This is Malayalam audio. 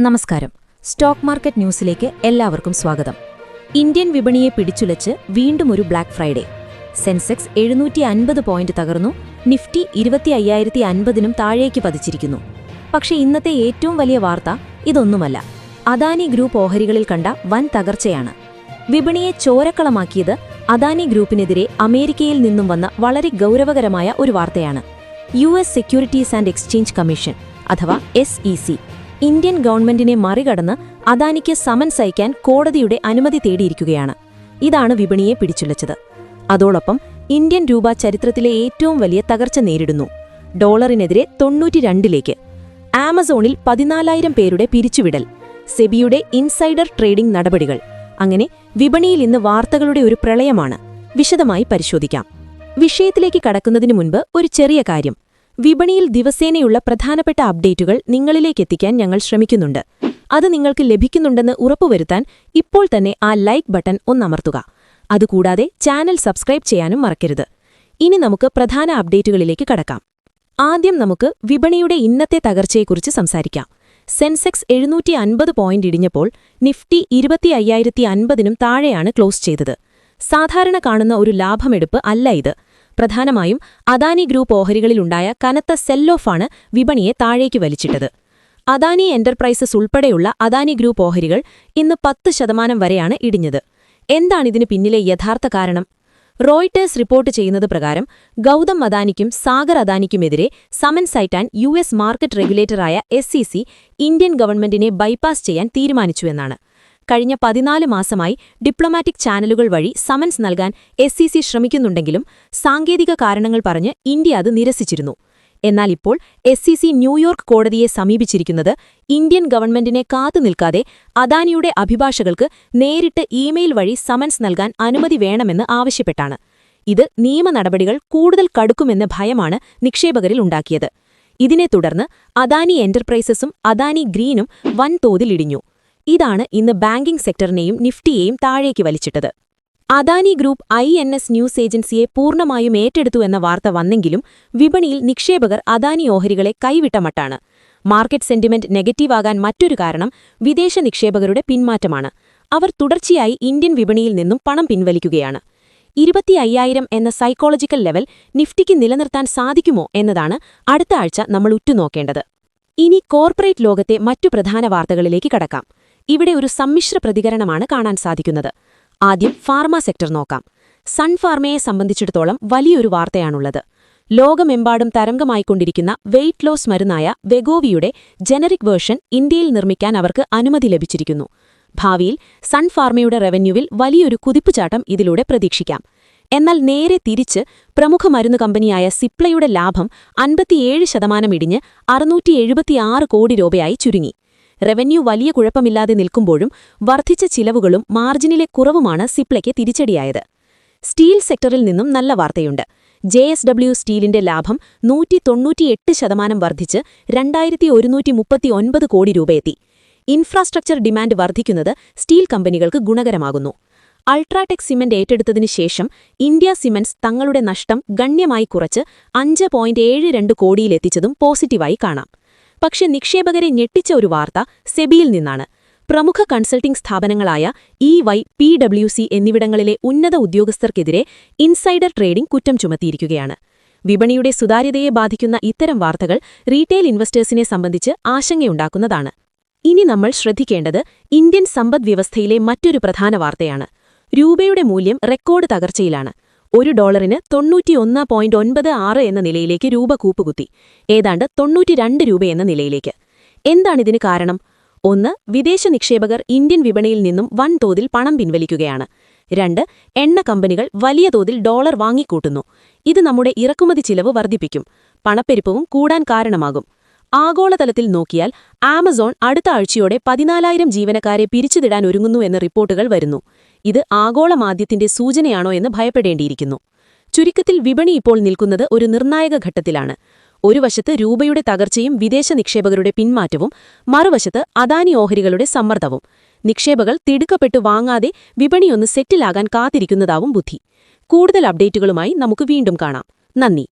നമസ്കാരം. സ്റ്റോക്ക് മാർക്കറ്റ് ന്യൂസിലേക്ക് എല്ലാവർക്കും സ്വാഗതം. ഇന്ത്യൻ വിപണിയെ പിടിച്ചുലച്ച് വീണ്ടും ഒരു ബ്ലാക്ക് ഫ്രൈഡേ. സെൻസെക്സ് എഴുന്നൂറ്റി അൻപത് പോയിന്റ് തകർന്നു നിഫ്റ്റി ഇരുപത്തി അയ്യായിരത്തി അൻപതിനും താഴേക്ക് പതിച്ചിരിക്കുന്നു. പക്ഷെ ഇന്നത്തെ ഏറ്റവും വലിയ വാർത്ത ഇതൊന്നുമല്ല. അദാനി ഗ്രൂപ്പ് ഓഹരികളിൽ കണ്ട വൻ തകർച്ചയാണ്. വിപണിയെ ചോരക്കളമാക്കിയത് അദാനി ഗ്രൂപ്പിനെതിരെ അമേരിക്കയിൽ നിന്നും വന്ന വളരെ ഗൗരവകരമായ ഒരു വാർത്തയാണ്. U S securities and exchange commission അഥവാ എസ് ഇ സി. ഇന്ത്യൻ ഗവൺമെന്റിനെ മറികടന്ന് അദാനിക്ക് സമൻസ് അയക്കാൻ കോടതിയുടെ അനുമതി തേടിയിരിക്കുകയാണ്. ഇതാണ് വിപണിയെ പിടിച്ചുലച്ചത്. അതോടൊപ്പം ഇന്ത്യൻ രൂപ ചരിത്രത്തിലെ ഏറ്റവും വലിയ തകർച്ച നേരിടുന്നു. ഡോളറിനെതിരെ തൊണ്ണൂറ്റിരണ്ടിലേക്ക്. ആമസോണിൽ പതിനാലായിരം പേരുടെ പിരിച്ചുവിടൽ. സെബിയുടെ ഇൻസൈഡർ ട്രേഡിംഗ് നടപടികൾ. അങ്ങനെ വിപണിയിൽ ഇന്ന് വാർത്തകളുടെ ഒരു പ്രളയമാണ്. വിശദമായി പരിശോധിക്കാം. വിഷയത്തിലേക്ക് കടക്കുന്നതിനു മുൻപ് ഒരു ചെറിയ കാര്യം. വിപണിയിൽ ദിവസേനയുള്ള പ്രധാനപ്പെട്ട അപ്ഡേറ്റുകൾ നിങ്ങളിലേക്ക് എത്തിക്കാൻ ഞങ്ങൾ ശ്രമിക്കുന്നുണ്ട്. അത് നിങ്ങൾക്ക് ലഭിക്കുന്നുണ്ടെന്ന് ഉറപ്പുവരുത്താൻ ഇപ്പോൾ തന്നെ ആ ലൈക്ക് ബട്ടൺ ഒന്നമർത്തുക. അതുകൂടാതെ ചാനൽ സബ്സ്ക്രൈബ് ചെയ്യാനും മറക്കരുത്. ഇനി നമുക്ക് പ്രധാന അപ്ഡേറ്റുകളിലേക്ക് കടക്കാം. ആദ്യം നമുക്ക് വിപണിയുടെ ഇന്നത്തെ തകർച്ചയെക്കുറിച്ച് സംസാരിക്കാം. സെൻസെക്സ് എഴുന്നൂറ്റി അൻപത് പോയിന്റ് ഇടിഞ്ഞപ്പോൾ നിഫ്റ്റി ഇരുപത്തി അയ്യായിരത്തി അൻപതിനും താഴെയാണ് ക്ലോസ് ചെയ്തത്. സാധാരണ കാണുന്ന ഒരു ലാഭമെടുപ്പ് അല്ല ഇത്. പ്രധാനമായും അദാനി ഗ്രൂപ്പ് ഓഹരികളിലുണ്ടായ കനത്ത സെല്ലോഫാണ് വിപണിയെ താഴേക്ക് വലിച്ചിട്ടത്. അദാനി എന്റർപ്രൈസസ് ഉൾപ്പെടെയുള്ള അദാനി ഗ്രൂപ്പ് ഓഹരികൾ ഇന്ന് പത്ത് ശതമാനം വരെയാണ് ഇടിഞ്ഞത്. എന്താണിതിന് പിന്നിലെ യഥാർത്ഥ കാരണം? റോയിട്ടേഴ്സ് റിപ്പോർട്ട് ചെയ്യുന്നത് പ്രകാരം ഗൗതം അദാനിക്കും സാഗർ അദാനിക്കുമെതിരെ സമൻസ് അയറ്റാൻ യു എസ് മാർക്കറ്റ് റെഗുലേറ്ററായ എസ് ഇന്ത്യൻ ഗവൺമെന്റിനെ ബൈപ്പാസ് ചെയ്യാൻ തീരുമാനിച്ചുവെന്നാണ് കഴിഞ്ഞ പതിനാല് മാസമായി ഡിപ്ലോമാറ്റിക് ചാനലുകൾ വഴി സമൻസ് നൽകാൻ എസ് ശ്രമിക്കുന്നുണ്ടെങ്കിലും സാങ്കേതിക കാരണങ്ങൾ പറഞ്ഞ് ഇന്ത്യ അത് നിരസിച്ചിരുന്നു. എന്നാൽ ഇപ്പോൾ എസ് ന്യൂയോർക്ക് കോടതിയെ സമീപിച്ചിരിക്കുന്നത് ഇന്ത്യൻ ഗവൺമെന്റിനെ കാത്തുനിൽക്കാതെ അദാനിയുടെ അഭിഭാഷകൾക്ക് നേരിട്ട് ഇമെയിൽ വഴി സമൻസ് നൽകാൻ അനുമതി വേണമെന്ന് ആവശ്യപ്പെട്ടാണ്. ഇത് നിയമ നടപടികൾ കൂടുതൽ കടുക്കുമെന്ന ഭയമാണ് നിക്ഷേപകരിൽ ഉണ്ടാക്കിയത്. ഇതിനെ തുടർന്ന് അദാനി എന്റർപ്രൈസസും അദാനി ഗ്രീനും വൻതോതിലിടിഞ്ഞു ഇതാണ് ഇന്ന് ബാങ്കിംഗ് സെക്ടറിനെയും നിഫ്റ്റിയെയും താഴേക്ക് വലിച്ചിട്ടത്. Adani group I N S news ഏജൻസിയെ പൂർണമായും ഏറ്റെടുത്തു എന്ന വാർത്ത വന്നെങ്കിലും വിപണിയിൽ നിക്ഷേപകർ അദാനി ഓഹരികളെ കൈവിട്ട മട്ടാണ്. മാർക്കറ്റ് സെന്റിമെന്റ് നെഗറ്റീവാകാൻ മറ്റൊരു കാരണം വിദേശ നിക്ഷേപകരുടെ പിന്മാറ്റമാണ്. അവർ തുടർച്ചയായി ഇന്ത്യൻ വിപണിയിൽ നിന്നും പണം പിൻവലിക്കുകയാണ്. ഇരുപത്തി അയ്യായിരം എന്ന സൈക്കോളജിക്കൽ ലെവൽ നിഫ്റ്റിക്ക് നിലനിർത്താൻ സാധിക്കുമോ എന്നതാണ് അടുത്ത ആഴ്ച നമ്മൾ ഉറ്റുനോക്കേണ്ടത്. ഇനി കോർപ്പറേറ്റ് ലോകത്തെ മറ്റു പ്രധാന വാർത്തകളിലേക്ക് കടക്കാം. ഇവിടെ ഒരു സമ്മിശ്ര പ്രതികരണമാണ് കാണാൻ സാധിക്കുന്നത്. ആദ്യം ഫാർമ സെക്ടർ നോക്കാം. സൺ ഫാർമയെ സംബന്ധിച്ചിടത്തോളം വലിയൊരു വാർത്തയാണുള്ളത്. ലോകമെമ്പാടും തരംഗമായിക്കൊണ്ടിരിക്കുന്ന വെയ്റ്റ് ലോസ് മരുന്നായ വെഗോവിയുടെ ജനറിക് വേർഷൻ ഇന്ത്യയിൽ നിർമ്മിക്കാൻ അവർക്ക് അനുമതി ലഭിച്ചിരിക്കുന്നു. ഭാവിയിൽ സൺ ഫാർമയുടെ റവന്യൂവിൽ വലിയൊരു കുതിപ്പുചാട്ടം ഇതിലൂടെ പ്രതീക്ഷിക്കാം. എന്നാൽ നേരെ തിരിച്ച് പ്രമുഖ മരുന്ന് കമ്പനിയായ സിപ്ലയുടെ ലാഭം അൻപത്തിയേഴ് ശതമാനം ഇടിഞ്ഞ് അറുന്നൂറ്റി കോടി രൂപയായി ചുരുങ്ങി. റവന്യൂ വലിയ കുഴപ്പമില്ലാതെ നിൽക്കുമ്പോഴും വർദ്ധിച്ച ചിലവുകളും മാർജിനിലെ കുറവുമാണ് സിപ്ലയ്ക്ക് തിരിച്ചടിയായത്. സ്റ്റീൽ സെക്ടറിൽ നിന്നും നല്ല വാർത്തയുണ്ട്. ജെ എസ് ഡബ്ല്യു സ്റ്റീലിന്റെ ലാഭം നൂറ്റി തൊണ്ണൂറ്റിയെട്ട് ശതമാനം വർദ്ധിച്ച് രണ്ടായിരത്തി ഒരുന്നൂറ്റി മുപ്പത്തിയൊൻപത് കോടി രൂപയെത്തി. ഇൻഫ്രാസ്ട്രക്ചർ ഡിമാൻഡ് വർദ്ധിക്കുന്നത് സ്റ്റീൽ കമ്പനികൾക്ക് ഗുണകരമാകുന്നു. അൾട്രാടെക് സിമെന്റ് ഏറ്റെടുത്തതിനു ശേഷം ഇന്ത്യ സിമെന്റ്സ് തങ്ങളുടെ നഷ്ടം ഗണ്യമായി കുറച്ച് അഞ്ച് പോയിന്റ് ഏഴ് രണ്ട് കോടിയിലെത്തിച്ചതും പോസിറ്റീവായി കാണാം. പക്ഷെ നിക്ഷേപകരെ ഞെട്ടിച്ച ഒരു വാർത്ത സെബിയിൽ നിന്നാണ്. പ്രമുഖ consulting സ്ഥാപനങ്ങളായ E Y P W C എന്നിവിടങ്ങളിലെ ഉന്നത ഉദ്യോഗസ്ഥർക്കെതിരെ ഇൻസൈഡർ ട്രേഡിംഗ് കുറ്റം ചുമത്തിയിരിക്കുകയാണ്. വിപണിയുടെ സുതാര്യതയെ ബാധിക്കുന്ന ഇത്തരം വാർത്തകൾ റീറ്റെയിൽ ഇൻവെസ്റ്റേഴ്സിനെ സംബന്ധിച്ച് ആശങ്കയുണ്ടാക്കുന്നതാണ്. ഇനി നമ്മൾ ശ്രദ്ധിക്കേണ്ടത് ഇന്ത്യൻ സമ്പദ്വ്യവസ്ഥയിലെ മറ്റൊരു പ്രധാന വാർത്തയാണ്. രൂപയുടെ മൂല്യം റെക്കോർഡ് തകർച്ചയിലാണ്. ഒരു ഡോളറിന് തൊണ്ണൂറ്റിയൊന്ന് പോയിന്റ് ഒൻപത് ആറ് എന്ന നിലയിലേക്ക് രൂപ കൂപ്പുകുത്തി. ഏതാണ്ട് തൊണ്ണൂറ്റിരണ്ട് രൂപയെന്ന നിലയിലേക്ക്. എന്താണിതിന് കാരണം? ഒന്ന് വിദേശ നിക്ഷേപകർ ഇന്ത്യൻ വിപണിയിൽ നിന്നും വൻതോതിൽ പണം പിൻവലിക്കുകയാണ്. രണ്ട് എണ്ണ കമ്പനികൾ വലിയ തോതിൽ ഡോളർ വാങ്ങിക്കൂട്ടുന്നു. ഇത് നമ്മുടെ ഇറക്കുമതി ചിലവ് വർദ്ധിപ്പിക്കും. പണപ്പെരുപ്പവും കൂടാൻ കാരണമാകും. ആഗോളതലത്തിൽ നോക്കിയാൽ ആമസോൺ അടുത്ത ആഴ്ചയോടെ പതിനാലായിരം ജീവനക്കാരെ പിരിച്ചുതിടാൻ ഒരുങ്ങുന്നു എന്ന റിപ്പോർട്ടുകൾ വരുന്നു. ഇത് ആഗോള മാധ്യത്തിന്റെ സൂചനയാണോ എന്ന് ഭയപ്പെടേണ്ടിയിരിക്കുന്നു. ചുരുക്കത്തിൽ വിപണി ഇപ്പോൾ നിൽക്കുന്നത് ഒരു നിർണായക ഘട്ടത്തിലാണ്. ഒരു വശത്ത് രൂപയുടെ തകർച്ചയും വിദേശ നിക്ഷേപകരുടെ പിന്മാറ്റവും മറുവശത്ത് അദാനി ഓഹരികളുടെ സമ്മർദ്ദവും. നിക്ഷേപകൾ തിടുക്കപ്പെട്ടു വാങ്ങാതെ വിപണിയൊന്ന് സെറ്റിലാകാൻ കാത്തിരിക്കുന്നതാവും ബുദ്ധി. കൂടുതൽ അപ്ഡേറ്റുകളുമായി നമുക്ക് വീണ്ടും കാണാം. നന്ദി.